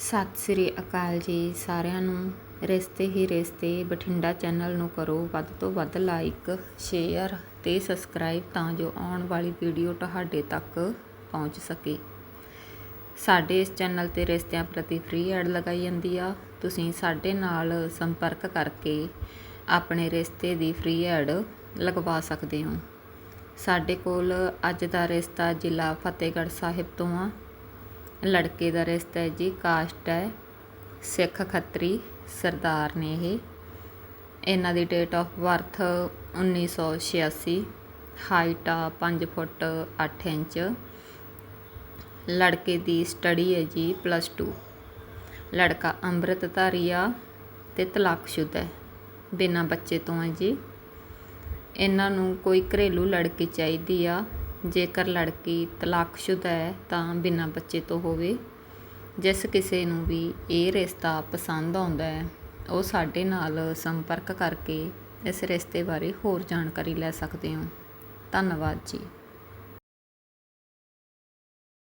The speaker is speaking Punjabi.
ਸਤਿ ਸ੍ਰੀ ਅਕਾਲ ਜੀ ਸਾਰਿਆਂ ਨੂੰ। ਰਿਸ਼ਤੇ ਹੀ ਰਿਸ਼ਤੇ, ਬਠਿੰਡਾ ਚੈਨਲ ਨੂੰ ਕਰੋ ਵੱਧ ਤੋਂ ਵੱਧ ਲਾਈਕ, ਸ਼ੇਅਰ ਤੇ ਸਬਸਕ੍ਰਾਈਬ ਤਾਂ ਜੋ ਆਉਣ ਵਾਲੀ ਵੀਡੀਓ ਤੁਹਾਡੇ ਤੱਕ ਪਹੁੰਚ ਸਕੇ। ਸਾਡੇ ਇਸ ਚੈਨਲ ਤੇ ਰਿਸ਼ਤਿਆਂ ਪ੍ਰਤੀ ਫ੍ਰੀ ਐਡ ਲਗਾਈ ਜਾਂਦੀ ਆ। ਤੁਸੀਂ ਸਾਡੇ ਨਾਲ ਸੰਪਰਕ ਕਰਕੇ ਆਪਣੇ ਰਿਸ਼ਤੇ ਦੀ ਫ੍ਰੀ ਐਡ ਲਗਵਾ ਸਕਦੇ ਹੋ। ਸਾਡੇ ਕੋਲ ਅੱਜ ਦਾ ਰਿਸ਼ਤਾ ਜ਼ਿਲ੍ਹਾ ਫਤਿਹਗੜ੍ਹ ਸਾਹਿਬ ਤੋਂ ਆ। ਲੜਕੇ ਦਾ ਰਿਸ਼ਤਾ ਹੈ ਜੀ, ਕਾਸਟ ਹੈ। ਸਿੱਖ ਖੱਤਰੀ ਸਰਦਾਰ ਨੇ ਇਹ। ਇਹਨਾਂ ਦੀ ਡੇਟ ਆਫ ਬਰਥ 1986 ਹਾਈਟ ਆ 5 ਫੁੱਟ 8 ਇੰਚ। ਲੜਕੇ ਦੀ ਸਟੱਡੀ ਹੈ ਜੀ ਪਲੱਸ 2 ਲੜਕਾ ਅੰਮ੍ਰਿਤਧਾਰੀ ਆ ਤੇ ਤਲਾਕਸ਼ੁਦਾ ਹੈ। ਬਿਨਾਂ ਬੱਚੇ ਤੋਂ ਹੈ ਜੀ। ਇਹਨਾਂ ਨੂੰ ਕੋਈ ਘਰੇਲੂ ਲੜਕੀ ਚਾਹੀਦੀ ਆ। ਜੇਕਰ ਲੜਕੀ ਤਲਾਕਸ਼ੁਦਾ ਹੈ ਤਾਂ ਬਿਨਾਂ ਬੱਚੇ ਤੋਂ ਹੋਵੇ। ਜਿਸ ਕਿਸੇ ਨੂੰ ਵੀ ਇਹ ਰਿਸ਼ਤਾ ਪਸੰਦ ਆਉਂਦਾ ਹੈ, ਉਹ ਸਾਡੇ ਨਾਲ ਸੰਪਰਕ ਕਰਕੇ ਇਸ ਰਿਸ਼ਤੇ ਬਾਰੇ ਹੋਰ ਜਾਣਕਾਰੀ ਲੈ ਸਕਦੇ ਹੋ। ਧੰਨਵਾਦ ਜੀ।